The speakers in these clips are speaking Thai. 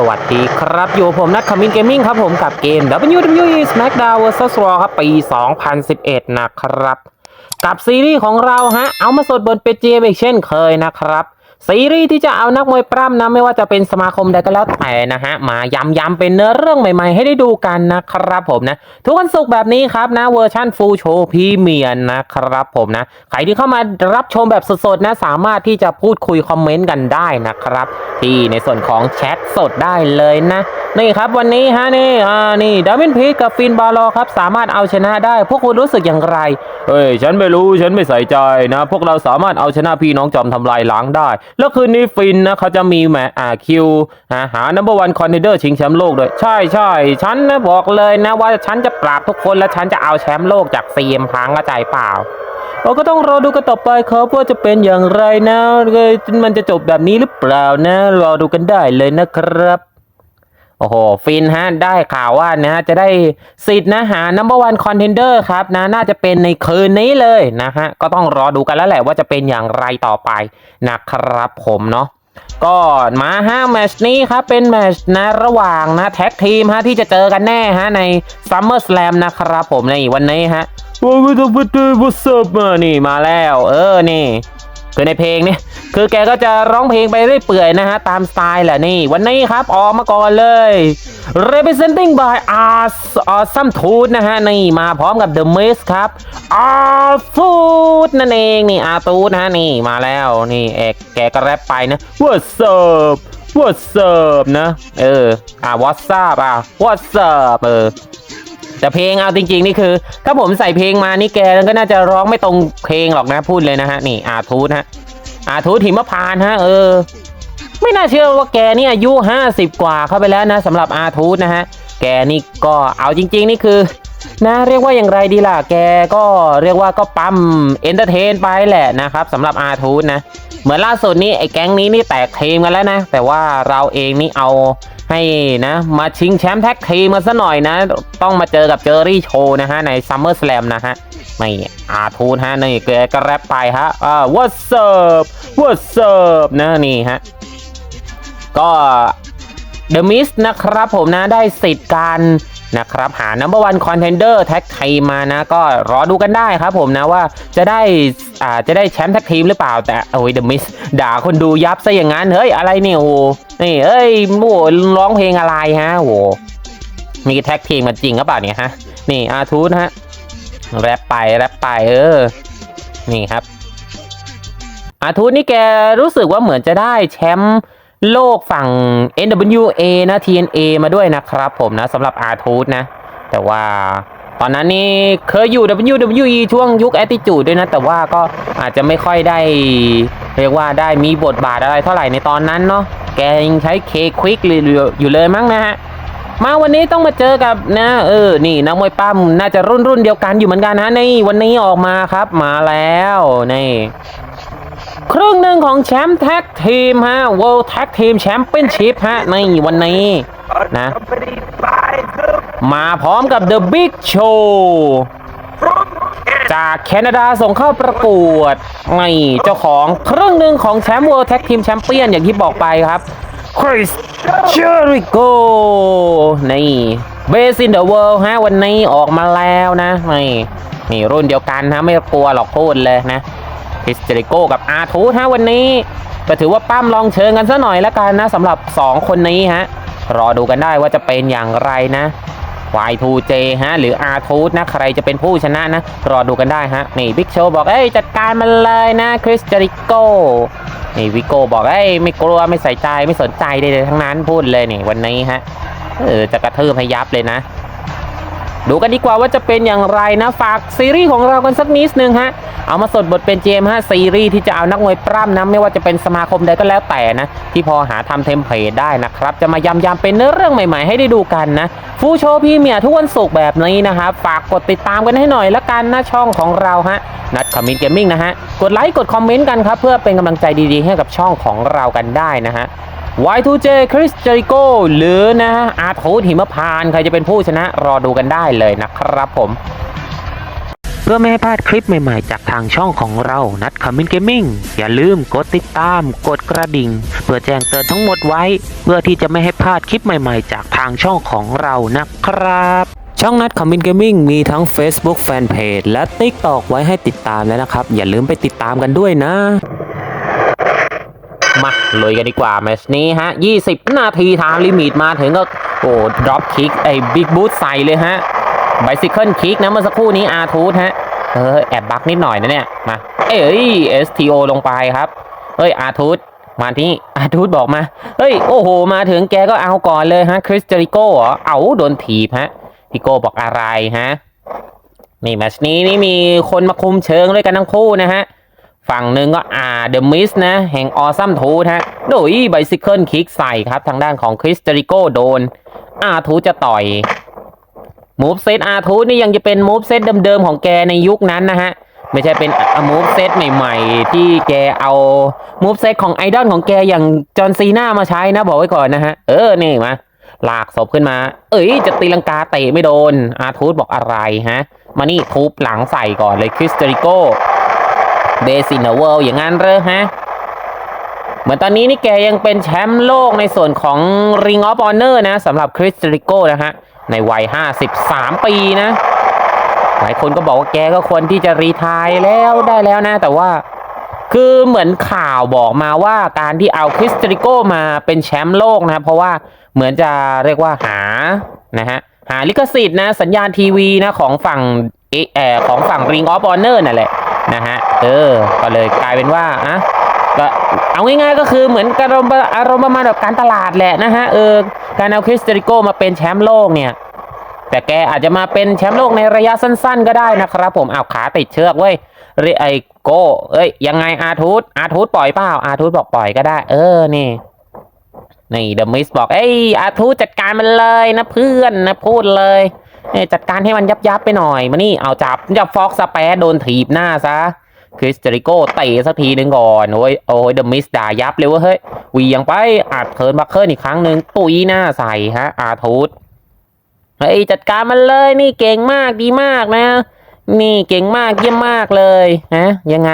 สวัสดีครับ อยู่ผมนัทคามินเกมมิ่งครับผมกับเกม WWE SmackDown vs Raw ครับปี 2011 นะครับ กับซีรีส์ของเราฮะ เอามาสดบนเปเจมอีกเช่นเคยนะครับ ซีรีส์ที่จะเอานักมวยปล้ำนะไม่ว่าจะเป็นสมาคมใดก็แล้วแต่นะฮะมาย้ำๆเป็นเนื้อเรื่องใหม่ๆ ให้ได้ดูกันนะครับผมนะ ทุกวันศุกร์แบบนี้ครับนะเวอร์ชั่นฟูลโชว์พรีเมียร์นะครับผมนะใครที่เข้ามารับชมแบบสดๆนะสามารถที่จะพูดคุยคอมเมนต์กันได้นะครับ ที่ในส่วนของแชทสดได้เลยนะนี่ครับวันนี้ฮะนี่อ่านี่ดาวินพีกับฟินบาลอครับสามารถเอาชนะได้ พวกคุณรู้สึกอย่างไรเฮ้ยฉันไม่รู้ฉันไม่ใส่ใจนะ พวกเราสามารถเอาชนะพี่น้องจอมทำลายล้างได้แล้วคืนนี้ฟินนะเขาจะมีแหมอ่าคิวหา number one contender ชิงแชมป์โลกด้วย ใช่ใช่ฉันนะบอกเลยนะว่าฉันจะปราบทุกคนและฉันจะเอาแชมป์โลกจากซีมพังกระจายเปล่าเราก็ต้องรอดูกันต่อไปครับว่าจะเป็นอย่างไรนะเอ้ยมันจะจบแบบนี้หรือเปล่านะ รอดูกันได้เลยนะครับ โอ้โห ฟินฮะ ได้ข่าวว่านะจะได้สิทธิ์นะหา number one contender ครับนะน่าจะเป็นในคืนนี้เลยนะฮะ ก็ต้องรอดูกันแล้วแหละว่าจะเป็นอย่างไรต่อไปนะครับผมเนาะก็มาฮะแมชนี้ครับ เป็นแมชนะระหว่างนะแท็กทีมฮะที่จะเจอกันแน่ฮะ ใน Summer Slam นะครับผมในวันนี้ฮะโอ้ยต้องไปดูวัสดุมานี่มาแล้ว เออนี่ คือในเพลงเนี่ยคือแกก็จะร้องเพลงไปเรื่อยเปื่อยนะฮะ ตามสไตล์แหละนี่ วันนี้ครับออกมาก่อนเลย representing by Ars Awesome Tooth นะฮะ นี่มาพร้อมกับ The Mist ครับ Art Food นั่นเองนี่ Art Food นะฮะ นี่มาแล้วนี่เอกแกก็แรปไปนะ What's up What's up นะ เออ อ่า What's up อะ What's up เออ แต่เพลงเอาจริง ๆ นี่คือ ถ้าผมใส่เพลงมานี่แกก็น่าจะร้องไม่ตรงเพลงหรอกนะพูดเลยนะฮะนี่อาทูตฮะอาทูตหิมพานฮะ เออ ไม่น่าเชื่อว่าแกนี่อายุ50กว่าเข้าไปแล้วนะสำหรับอาทูตนะฮะแกนี่ก็เอาจริง ๆ นี่คือนะเรียกว่าอย่างไรดีล่ะ แกก็เรียกว่าก็ปั๊มเอนเตอร์เทนไปแหละนะครับสำหรับอาทูตนะ เหมือนล่าสุดนี่ไอ้แก๊งนี้นี่แตกทีมกันแล้วนะ แต่ว่าเราเองนี่เอา ให้นะ มาชิงแชมป์แท็กทีมมาซะหน่อยนะ ต้องมาเจอกับเจอรี่โชว์นะฮะ ในซัมเมอร์สแลมนะฮะ ไม่อาทูนฮะ นี่แกก็แรปไปฮะอ่า what's up what's up นะนี่ฮะ ก็ The Mist นะครับผมนะได้สิทธิ์การนะครับหา number one contender แท็กทีมมานะ ก็รอดูกันได้ครับผมนะว่าจะได้ อ่าจะได้แชมป์แท็กทีมหรือเปล่าแต่โอ้ย The Mist ด่าคนดูยับซะอย่างนั้น เฮ้ย อะไรเนี่ยโอ้โหนี่เอ้ยโอ้โหร้องเพลงอะไรฮะโอ้มีแท็กทีมกันจริงหรือเปล่าเนี่ยฮะ นี่อาทูนะฮะแรปไปแรปไปเออ นี่ครับ อาทูตนี่แกรู้สึกว่าเหมือนจะได้แชมป์โลกฝั่ง NWA นะ TNA มาด้วยนะครับผมนะสำหรับอาทูตนะ แต่ว่า ตอนนั้นนี่เคยอยู่ WWE ช่วงยุค Attitude ด้วยนะ แต่ว่าก็อาจจะไม่ค่อยได้ เรียกว่าได้มีบทบาทอะไรเท่าไหร่ในตอนนั้นเนาะแกยังใช้เคควิกอยู่เลยมั้งนะฮะมาวันนี้ต้องมาเจอกับนะเออนี่นักมวยปั้มน่าจะรุ่นรุ่นเดียวกันอยู่เหมือนกันนะนี่วันนี้ออกมาครับมาแล้วนี่ครึ่งหนึ่งของแชมป์แท็กทีมฮะ World Tag Team Championship ฮะในวันนี้นะ มาพร้อมกับ The Big Show จากแคนาดาส่งเข้าประกวดนี่เจ้าของครึ่งหนึ่งของแชมป์ World Tag Team Champion อย่างที่บอกไปครับคริสเจอริโกนี่เบส in the world ฮะวันนี้ออกมาแล้วนะนี่นี่รุ่นเดียวกันฮะไม่กลัวหรอกพูดเลยนะคริสเจอริโกกับอาทูฮะวันนี้ก็ถือว่าปั้มลองเชิงกันซะหน่อยล้วกันนะสำหรับ 2 คนนี้ฮะรอดูกันได้ว่าจะเป็นอย่างไรนะ Y2J ฮะหรือ R ทูนะใครจะเป็นผู้ชนะนะ รอดูกันได้ฮะ นี่บิ๊กโชบอก เอ้ย จัดการมันเลยนะคริสเจริโกนี่วิโก้บอกเอ้ยไม่กลัวไม่ใส่ใจไม่สนใจใดๆทั้งนั้นพูดเลยนี่วันนี้ฮะเออจะกระทืบให้ยับเลยนะ ดูกันดีกว่าว่าจะเป็นอย่างไรนะ ฝากซีรีส์ของเรากันสักนิดนึงฮะ เอามาสดบทเป็นเจมฮะซีรีส์ที่จะเอานักมวยปล้ำนะ ไม่ว่าจะเป็นสมาคมใดก็แล้วแต่นะ ที่พอหาทำเทมเพลตได้นะครับ จะมายำยำเป็นเนื้อเรื่องใหม่ๆ ให้ได้ดูกันนะ ฟูโชว์พรีเมียทุกวันศุกร์แบบนี้นะครับ ฝากกดติดตามกันให้หน่อยละกันนะช่องของเราฮะนัดคอมมินเกมมิ่งนะฮะ กดไลค์กดคอมเมนต์กันครับเพื่อเป็นกำลังใจดีๆ ให้กับช่องของเรากันได้นะฮะ Y2J คริสเจริโกหรือนะฮะอาร์ทูหิมพานใครจะเป็นผู้ชนะรอดูกันได้เลยนะครับผม เพื่อไม่ให้พลาดคลิปใหม่ๆ จากทางช่องของเรานัดคอมมินเกมมิ่งอย่าลืมกดติดตาม กดกระดิ่ง เพื่อแจ้งเตือนทั้งหมดไว้ เพื่อที่จะไม่ให้พลาดคลิปใหม่ๆ จากทางช่องของเรานะครับช่องนัดคอมมินเกมมิ่งมีทั้ง Facebook Fanpage และ TikTok ไว้ให้ติดตามแล้วนะครับ อย่าลืมไปติดตามกันด้วยนะ มาลุยกันดีกว่าแมชนี้ฮะ 20 นาทีทามลิมิตมาถึงก็โอ้ดรอปคิกไอ้บิ๊กบูทใส่เลยฮะไบซิเคิลคิกนะเมื่อสักครู่นี้อาทูธฮะเออแอบบักนิดหน่อยนะเนี่ย มา เอ้ย STO ลงไปครับเฮ้ยอาทูธมาที่อาทูธบอกมา เฮ้ย โอ้โห มาถึงแกก็เอาก่อนเลยฮะคริสเจริโก้เหรอ เอาโดนถีบฮะพี่โก้บอกอะไรฮะนี่แมชนี้นี่มีคนมาคุมเชิงด้วยกันทั้งคู่นะฮะ ฝั่งหนึ่งก็อ่าเดอะมิสนะ แห่งออซัมทูฮะโดยไบซิเคิลคิกใส่ครับ ทางด้านของคริสเจริโก้โดนอาทูจะต่อยมูฟเซตอาทูนี่ยังจะเป็นมูฟเซตเดิมๆของแกในยุคนั้นนะฮะ ไม่ใช่เป็นมูฟเซตใหม่ๆ ที่แกเอามูฟเซตของไอดอลของแกอย่างจอห์นซีนามาใช้นะ บอกไว้ก่อนนะฮะ เออ นี่มาลากศพขึ้นมา เอ้ย จะตีลังกาเตะไม่โดน อาทูตบอกอะไรฮะ มานี่ทุบหลังใส่ก่อนเลยคริสเจริโก้ เบสินเวิลด์อย่างนั้นเลยฮะ เหมือนตอนนี้นี่แกยังเป็นแชมป์โลกในส่วนของ Ring of Honor นะสำหรับคริสเจริโก้นะฮะ ในวัย 53 ปีนะ หลายคนก็บอกว่าแกก็ควรที่จะรีทายแล้วได้แล้วนะ แต่ว่าคือเหมือนข่าวบอกมาว่าการที่เอาคริสเจริโก้มาเป็นแชมป์โลกนะเพราะว่าเหมือนจะเรียกว่าหานะฮะหาลิขสิทธิ์นะ สัญญาณทีวีนะ ของฝั่งเอเออของฝั่ง Ring of Honor นั่นแหละ นะฮะเออก็เลยกลายเป็นว่าอะก็เอาง่ายๆก็คือเหมือนอารมณ์อารมณ์ประมาณแบบการตลาดแหละนะฮะเออการเอาคริสเตริโกมาเป็นแชมป์โลกเนี่ยแต่แกอาจจะมาเป็นแชมป์โลกในระยะสั้น ๆ ก็ได้นะครับ ผมเอาขาติดเชือกเว้ยเรไอโก้เอ้ยยังไงอาทูตอาทูตปล่อยเปล่าอาทูตบอกปล่อยก็ได้ เออนี่นี่เดอะมิสบอกเอ้ยอาทูตจัดการมันเลยนะเพื่อนนะพูดเลย จัดการให้มันยับยับไปหน่อยมานี่เอาจับจับฟอกสเปซโดนถีบหน้าซะคริสเจริโก้เตะสักทีหนึ่งก่อนโอ้ยโอ้ยเดอะมิสด่ายับเลยว่าเฮ้ยวียงไปอัดเทิร์นบัคเคิลอีกครั้งหนึ่งตุยหน้าใส่ฮะอาทูตเฮ้ยจัดการมันเลยนี่เก่งมากดีมากนะ นี่เก่งมากเยี่ยมมากเลยฮะยังไง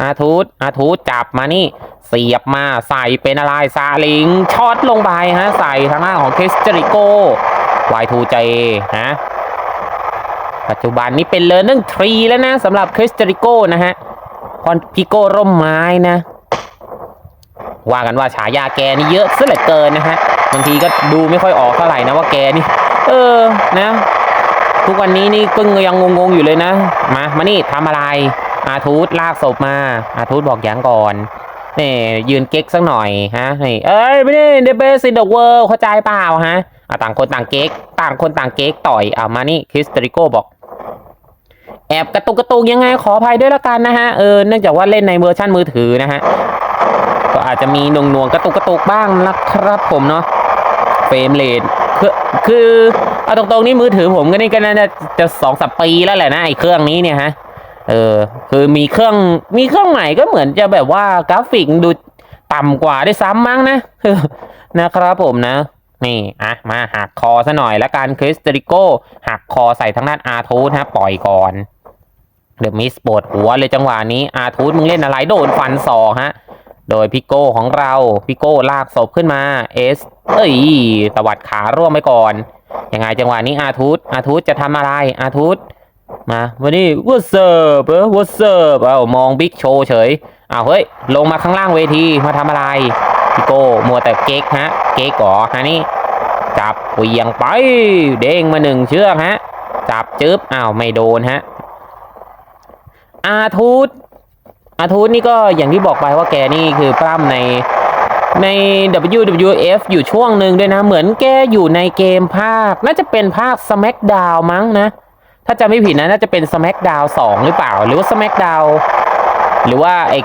อาทูตอาทูตจับมานี่เสียบมาใส่เป็นอะไรซาลิงช็อตลงไปฮะใส่ทางหน้าของคริสเจริโก้ Y2J ฮะปัจจุบันนี้เป็นเลอร์นิ่งทรีแล้วนะสำหรับคริสเจริโก้นะฮะพอนพิโก้ร่มไม้นะ ว่ากันว่าฉายาแกนี่เยอะซะเหลือเกินนะฮะบางทีก็ดูไม่ค่อยออกเท่าไหร่นะว่าแกนี่ เออนะ ทุกวันนี้นี่ก็ยังงงๆอยู่เลยนะ มามานี่ทำอะไร อาทูตลากศพมา อาทูตบอกอย่างก่อนนี่ยืนเก๊กสักหน่อยฮะนี่เอ้ยไม่ได้เดเบสินเดอะเวิลด์เข้าใจเปล่าฮะ อะต่างคนต่างเก๊ก ต่างคนต่างเก๊กต่อยเอามานี่คริสเตริโกบอกแอบกระตุกกระตุกยังไงขออภัยด้วยละกันนะฮะเออเนื่องจากว่าเล่นในเวอร์ชันมือถือนะฮะก็อาจจะมีหน่วงหน่วงๆกระตุกกระตุกบ้างนะครับผมเนาะเฟรมเรทคือคือเอาตรงๆนี่มือถือผมก็นี่ก็น่าจะสองสามปีแล้วแหละนะไอ้เครื่องนี้เนี่ยฮะเออคือมีเครื่องมีเครื่องใหม่ก็เหมือนจะแบบว่ากราฟิกดูต่ำกว่าได้ซ้ำมั้งนะนะครับผมนะ นี่อะมาหักคอซะหน่อยแล้วกันคริสตริโกหักคอใส่ทางด้านอาทูธฮะปล่อยก่อนเดอะมิสปวดหัวเลยจังหวะนี้อาทูธมึงเล่นอะไรโดนฟันศอกฮะโดยพิโก้ของเราพิโก้ลากศพขึ้นมาเอสเอ้ยตวัดขาร่วงไปก่อนยังไงจังหวะนี้อาทูธอาทูธจะทำอะไรอาทูธมาวันนี้วัเซิร์เออวัเซิร์เอามองบิ๊กโชว์เฉยอ้าวเฮ้ยลงมาข้างล่างเวทีมาทำอะไร พี่โก้มัวแต่เก๊กฮะ เก๊กก่อฮะนี่จับเหวียงไป เด้งมาหนึ่งเชือกฮะ จับจึ๊บอ้าวไม่โดนฮะ อาทูตอาทูตนี่ก็อย่างที่บอกไปว่าแกนี่คือปล้ำในใน WWF อยู่ช่วงหนึ่งด้วยนะ เหมือนแกอยู่ในเกมภาค น่าจะเป็นภาค SmackDown มั้งนะ ถ้าจำไม่ผิดนะ น่าจะเป็น SmackDown 2 หรือเปล่า หรือว่า SmackDown หรือว่าไอ้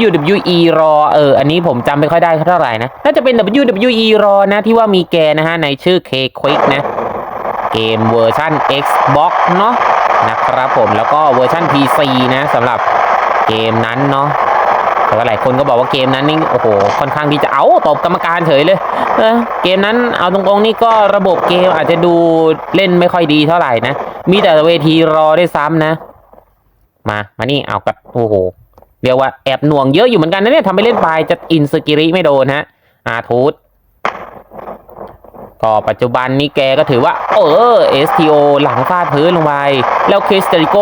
WWE Raw เออ อันนี้ผมจำไม่ค่อยได้เท่าไหร่นะ น่าจะเป็น WWE Raw นะ ที่ว่ามีแกนะฮะ ในชื่อ K Quick นะ เกมเวอร์ชัน Xbox เนาะนะครับผมแล้วก็เวอร์ชัน PC นะสำหรับเกมนั้นเนาะแต่ว่าหลายคนก็บอกว่าเกมนั้นนี่โอ้โหค่อนข้างที่จะเอาตบกรรมการเฉยเลยเออเกมนั้นเอาตรงๆนี่ก็ระบบเกมอาจจะดูเล่นไม่ค่อยดีเท่าไหร่นะ มีแต่เวทีรอได้ซ้ำนะ มา มานี่เอากับโอ้โห เรียกว่าแอบหน่วงเยอะอยู่เหมือนกันนะเนี่ยทำไปเล่นไปจะอินสกิริไม่โดนฮะอาทูตก็ปัจจุบันนี้แกก็ถือว่า เออ STO หลังฟาดพื้นลงไปแล้วคริสเตริโก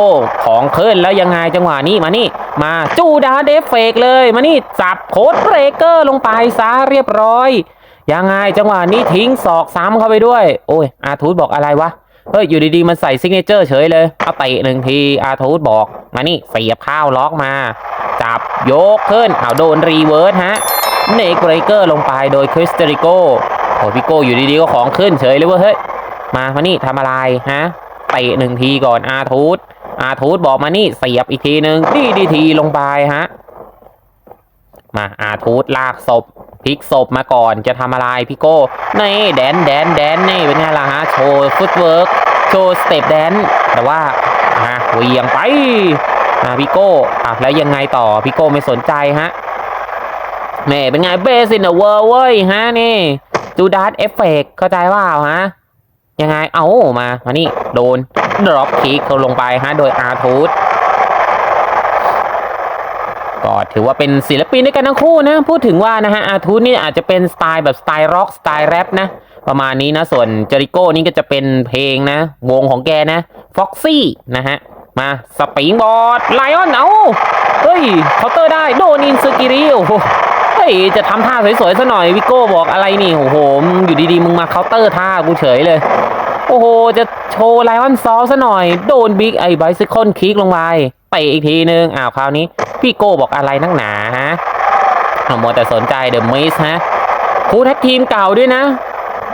ของเคิร์นแล้วยังไงจังหวะนี้มานี่ มาจูดาเดฟเฟกเลย มานี่จับโคดเบรเกอร์ลงไปซะเรียบร้อย ยังไงจังหวะนี้ทิ้งศอกซ้ำเข้าไปด้วย โอ้ยอาทูตบอกอะไรวะ เฮ้ยอยู่ดีๆมันใส่ซิกเนเจอร์เฉยเลยเอาเตะหนึ่งทีอาทูตบอกมานี่เสียบข้าวล็อกมา จับยกขึ้นเอาโดนรีเวิร์สฮะเนกเบรเกอร์ลงไปโดยคริสเตริโกโอ้พี่โกอยู่ดีๆก็ของขึ้นเฉยเลยว่าเฮ้ยมามานี่ทำอะไรฮะเตะหนึ่งทีก่อนอาทูตอาทูตบอกมานี่เสียบอีกทีหนึ่งดีดีทีลงไปฮะ มาอาทูตลากศพพลิกศพมาก่อนจะทำอะไรพี่โก้นี่แดนแดนแดนนี่เป็นไงล่ะฮะโชว์ฟุตเวิร์กโชว์สเต็ปแดนแต่ว่าฮะเวียงไปอ่าพี่โก้อะแล้วยังไงต่อพี่โก้ไม่สนใจฮะนี่เป็นไงเบส in the world เว้ยฮะนี่จูดาสเอฟเฟกเข้าใจว่าฮะยังไงเอามามานี่โดนดรอปคิกลงไปฮะโดยอาทูต ก็ถือว่าเป็นศิลปินด้วยกันทั้งคู่นะ พูดถึงว่านะฮะอาทูนี่อาจจะเป็นสไตล์แบบสไตล์ร็อกสไตล์แรปนะ ประมาณนี้นะ ส่วนเจริโก้นี่ก็จะเป็นเพลงนะ วงของแกนะฟ็อกซี่นะฮะ มาสปริงบอร์ดไลออนเอาเฮ้ยเคาน์เตอร์ได้โดนอินสกิริโอ้โหเฮ้ยจะทำท่าสวยๆซะหน่อยวิโก้บอกอะไรนี่โอ้โหอยู่ดีๆมึงมาเคาน์เตอร์ท่ากูเฉยเลย โอ้โหจะโชว์ไลออนซอลซะหน่อย โดนบิ๊กไอ้ไบซิคอนคิกลงไป เตะอีกทีนึงอ้าวคราวนี้ พี่โก้บอกอะไรนักหนาฮะเอามัวแต่สนใจเดอะมิสฮะคู่แท็กทีมเก่าด้วยนะ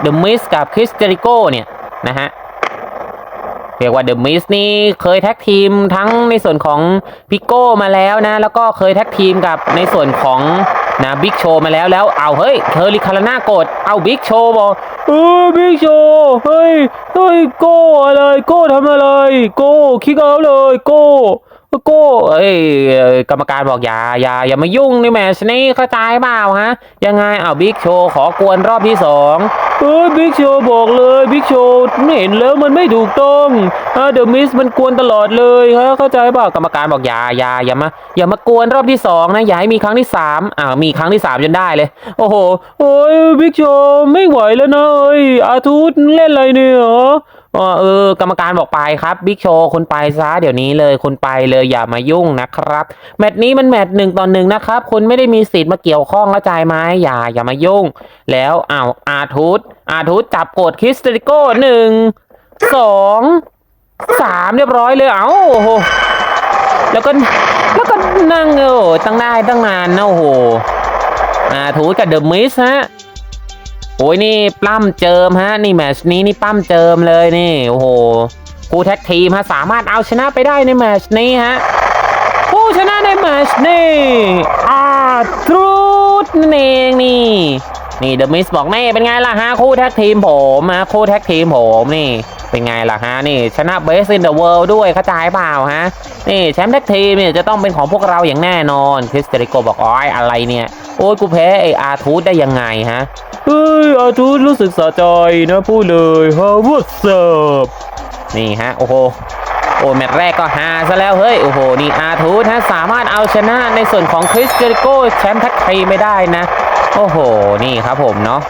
เดอะมิสกับคริสเจริโก้เนี่ยนะฮะเรียกว่าเดอะมิสนี่เคยแท็กทีมทั้งในส่วนของพิโก้มาแล้วนะ แล้วก็เคยแท็กทีมกับในส่วนของนะบิ๊กโชมาแล้วแล้วเอาเฮ้ยเทอริคาราน่ากดเอาบิ๊กโชบอกเออบิ๊กโชเฮ้ยเฮ้ยโก้อะไรโก้ทำอะไรโก้คิกเอาเลยโก้ โก้เอ้ยกรรมการบอกอย่าอย่าอย่ามายุ่งในแมชนี้เข้าใจเปล่าฮะ ยังไงเอาบิ๊กโชขอกวนรอบที่สองเอ้ยบิ๊กโชบอกเลยบิ๊กโชไม่เห็นแล้วมันไม่ถูกต้องฮะเดอะมิสมันกวนตลอดเลยฮะเข้าใจเปล่ากรรมการบอกอย่าอย่าอย่ามาอย่ามากวนรอบที่สองนะอย่าให้มีครั้งที่สามอ่ามีครั้งที่สามจนได้เลย โอ้โหโอ้ยบิ๊กโชไม่ไหวแล้วนะเอ้ยอาทูตเล่นอะไรเนี่ยเหร ออ๋อเออกรรมการบอกไปครับบิ๊กโชว์คุณไปซะเดี๋ยวนี้เลยคุณไปเลยอย่ามายุ่งนะครับ แมตช์นี้มันแมตช์หนึ่งต่อหนึ่งนะครับคุณไม่ได้มีสิทธิ์มาเกี่ยวข้องเข้าใจไหมอย่าอย่ามายุ่ง แล้วอ้าวอาทูตอาทูตจับกดคริสติโก้หนึ่งสองสามเรียบร้อยเลยเอ้าโอ้โหแล้วก็แล้วก็นั่งเออตั้งได้ตั้งนานนะโอ้โหอาทูตกับเดอะมิสฮะ โอ้ยนี่ปล้ำเจิมฮะนี่แมชนี้นี่ปล้ำเจิมเลยนี่โอ้โหคู่แท็กทีมฮะสามารถเอาชนะไปได้ในแมชนี้ฮะผู้ชนะในแมชนี้อาทรูดนั่นเองนี่นี่เดอะมิสบอกแม่เป็นไงล่ะฮะคู่แท็กทีมผมฮะคู่แท็กทีมผมนี่เป็นไงล่ะฮะนี่ชนะเบส in the world ด้วยเข้าใจเปล่าฮะนี่แชมป์แท็กทีมเนี่ยจะต้องเป็นของพวกเราอย่างแน่นอนคริสเตริโกบอกอ้อยอะไรเนี่ย โอ้ยกูแพ้ไออาทูตได้ยังไงฮะเฮ้ยอาทูตรู้สึกสะใจนะพูดเลยฮาว h เซิร์ฟนี่ฮะโอ้โหโอ้แมตช์แรกก็ฮาซะแล้วเฮ้ยโอ้โหนี่อาทูตฮะสามารถเอาชนะในส่วนของคริสเจริโกแชมป์แท็กทีไม่ได้นะ โอ้โหนี่ครับผมเนาะ